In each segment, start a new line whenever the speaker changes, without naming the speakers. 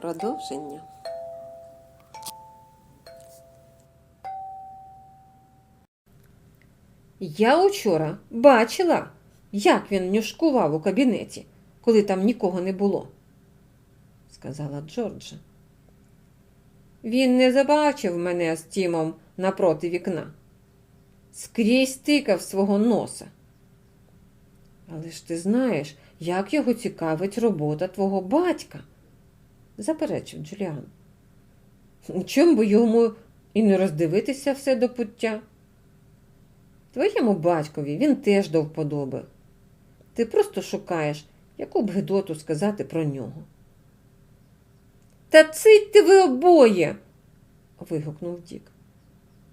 Продовження.
Я учора бачила, як він нюшкував у кабінеті, коли там нікого не було, сказала Джорджа. Він не забачив мене з Тімом напроти вікна. Скрізь тикав свого носа. Але ж ти знаєш, як його цікавить робота твого батька, заперечив Джуліан. Чому би йому і не роздивитися все до пуття? Твоєму батькові він теж до вподоби. Ти просто шукаєш, яку б гидоту сказати про нього. Та цитьте ви обоє. вигукнув Дік.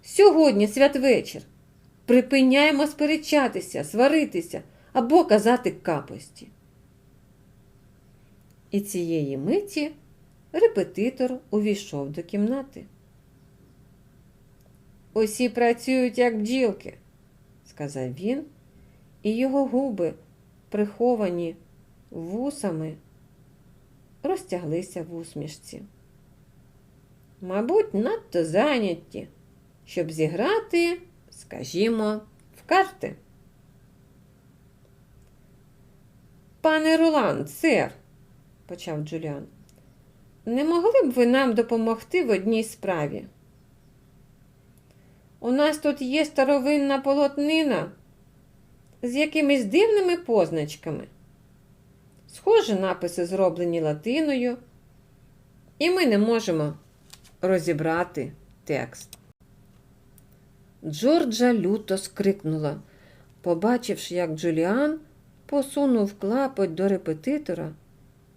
Сьогодні святвечір. Припиняємо сперечатися, сваритися або казати капості. І цієї миті репетитор увійшов до кімнати. Усі працюють, як бджілки, сказав він, і його губи, приховані вусами, розтяглися в усмішці. Мабуть, надто зайняті, щоб зіграти, скажімо, в карти. Пане Роланд, сер, почав Джуліан, не могли б ви нам допомогти в одній справі? У нас тут є старовинна полотнина з якимись дивними позначками. Схоже, написи зроблені латиною, і ми не можемо розібрати текст. Джорджа люто скрикнула, побачивши, як Джуліан посунув клапоть до репетитора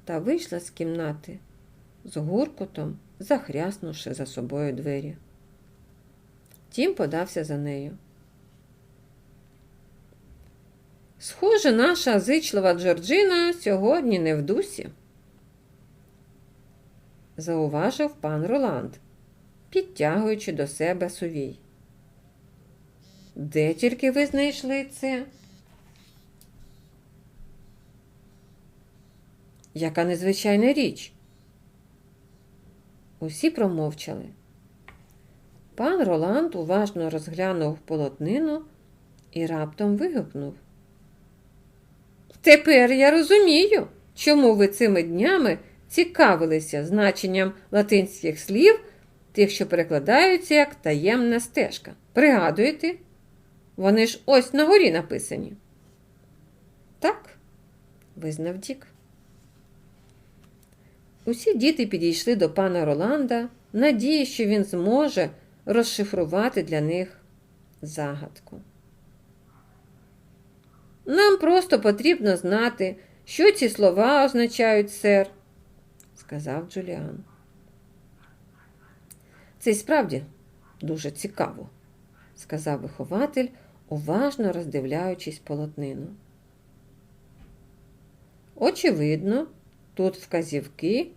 та вийшла з кімнати з гуркотом, захряснувши за собою двері. Тім подався за нею. Схоже, наша зичлива Джорджина сьогодні не в дусі, зауважив пан Роланд, підтягуючи до себе сувій. Де тільки ви знайшли це? Яка незвичайна річ? Усі промовчали. Пан Роланд уважно розглянув полотнину і раптом вигукнув. Тепер я розумію, чому ви цими днями цікавилися значенням латинських слів, тих, що перекладаються як таємна стежка. Пригадуєте? Вони ж ось на горі написані. Так, визнав Дік. Усі діти підійшли до пана Роланда, надії, що він зможе розшифрувати для них загадку. Нам просто потрібно знати, що ці слова означають, сер, сказав Джуліан. Це й справді дуже цікаво, сказав вихователь, уважно роздивляючись полотнину. Очевидно, тут вказівки,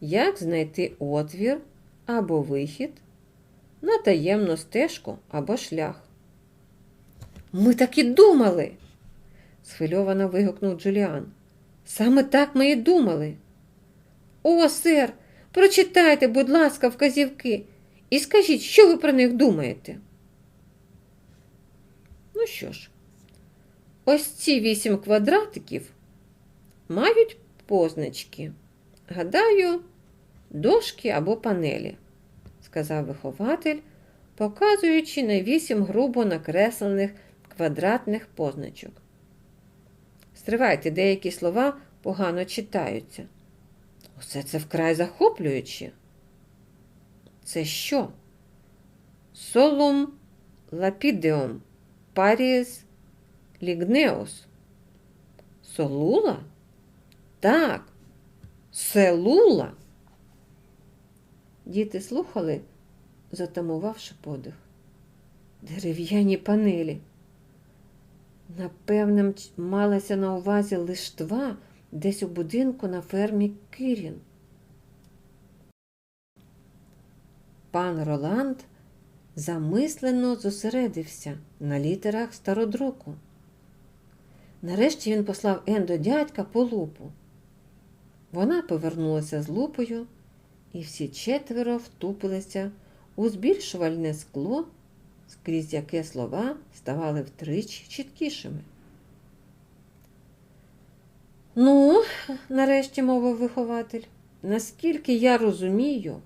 як знайти отвір або вихід на таємну стежку або шлях. Ми так і думали, схвильовано вигукнув Джуліан. Саме так ми і думали. О, сер, прочитайте, будь ласка, вказівки і скажіть, що ви про них думаєте. Ну що ж, ось ці вісім квадратиків мають позначки. Гадаю, дошки або панелі, сказав вихователь, показуючи на вісім грубо накреслених квадратних позначок. Стривайте, деякі слова погано читаються. Усе це вкрай захоплююче. Це що? Солум лапідеум паріс лігнеус. Солула? Так, селула. Діти слухали, затамувавши подих. Дерев'яні панелі. Напевне, малася на увазі лиштва десь у будинку на фермі Кирін. Пан Роланд замислено зосередився на літерах стародруку. Нарешті він послав Ен до дядька по лупу. Вона повернулася з лупою і всі четверо втупилися у збільшувальне скло, скрізь яке слова ставали втричі чіткішими. Ну, нарешті мовив вихователь, наскільки я розумію,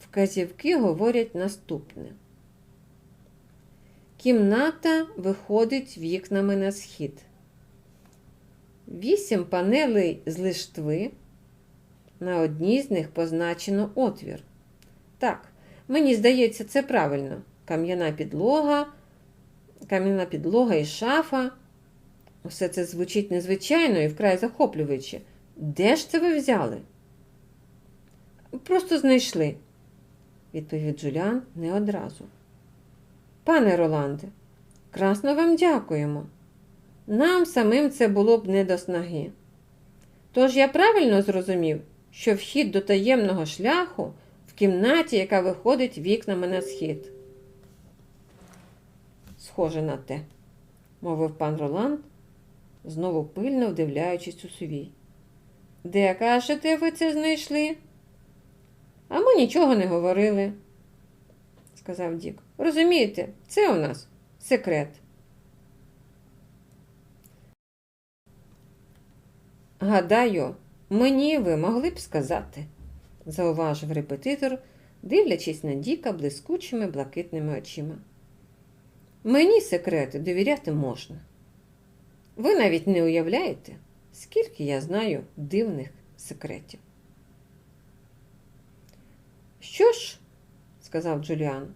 вказівки говорять наступне. Кімната виходить вікнами на схід. Вісім панелей з лиштви. На одній з них позначено отвір. Так, мені здається, це правильно. Кам'яна підлога, кам'яна підлога і шафа. Все це звучить незвичайно і вкрай захоплююче. Де ж це ви взяли? Просто знайшли, відповів Джуліан не одразу. Пане Роланде, красно вам дякуємо. Нам самим це було б не до снаги. Тож я правильно зрозумів, що вхід до таємного шляху в кімнаті, яка виходить вікнами на схід. Схоже на те, мовив пан Роланд, знову пильно вдивляючись у сувій. Де кажете, ви це знайшли? А ми нічого не говорили, сказав Дік. Розумієте, це у нас секрет. Гадаю, мені ви могли б сказати, зауважив репетитор, дивлячись на Діка блискучими блакитними очима. Мені секрети довіряти можна. Ви навіть не уявляєте, скільки я знаю дивних секретів. Що ж, сказав Джуліан,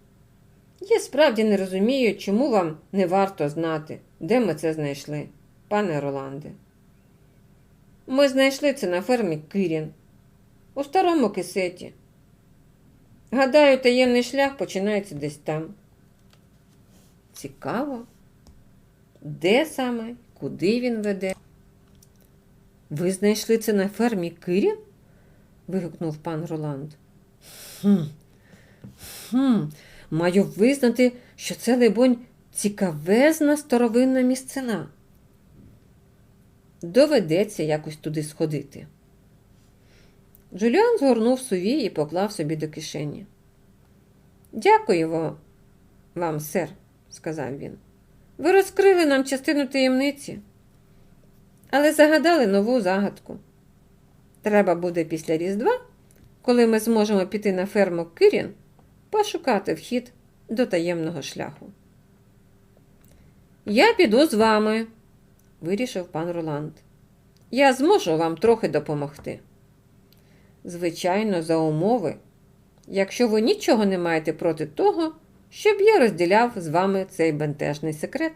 я справді не розумію, чому вам не варто знати, де ми це знайшли, пане Роланде. Ми знайшли це на фермі Кирін, у старому кисеті. Гадаю, таємний шлях починається десь там. Цікаво, де саме, куди він веде? Ви знайшли це на фермі Кирін? вигукнув пан Роланд. Хм. Хм. Маю визнати, що це, либонь, цікавезна старовинна місцина. Доведеться якось туди сходити. Джуліан згорнув сувій і поклав собі до кишені. Дякую вам, сер, сказав він. Ви розкрили нам частину таємниці, але загадали нову загадку. Треба буде після Різдва, коли ми зможемо піти на ферму Кирін, пошукати вхід до таємного шляху. Я піду з вами, вирішив пан Роланд. Я зможу вам трохи допомогти. Звичайно, за умови, якщо ви нічого не маєте проти того, щоб я розділяв з вами цей бентежний секрет.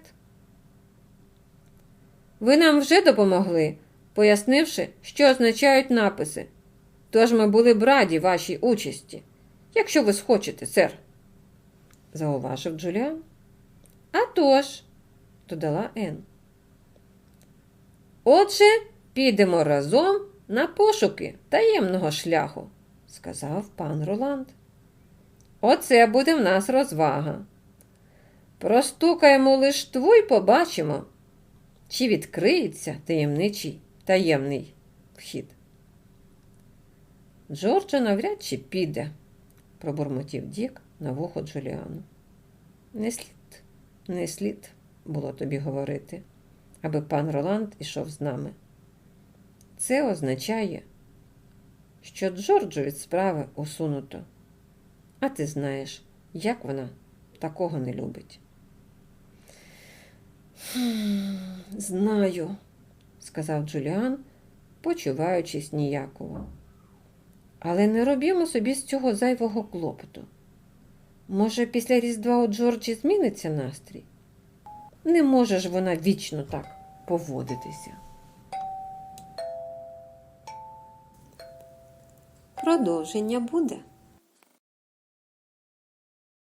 Ви нам вже допомогли, пояснивши, що означають написи. Тож ми були б раді вашій участі, якщо ви схочете, сер, зауважив Джуліан. «А тож», – додала Ен. Отже, підемо разом на пошуки таємного шляху, сказав пан Роланд. Оце буде в нас розвага. Простукаємо лиштву й побачимо, чи відкриється таємничий таємний вхід. Джорджа навряд чи піде, пробурмотів Дік на вухо Джуліану. Не слід, не слід було тобі говорити, аби пан Роланд ішов з нами. Це означає, що Джорджу від справи усунуто. А ти знаєш, як вона такого не любить. Знаю, сказав Джуліан, почуваючись ніяково. Але не робімо собі з цього зайвого клопоту. Може, після Різдва у Джорджі зміниться настрій? Не може ж вона вічно так поводитися. Продовження буде.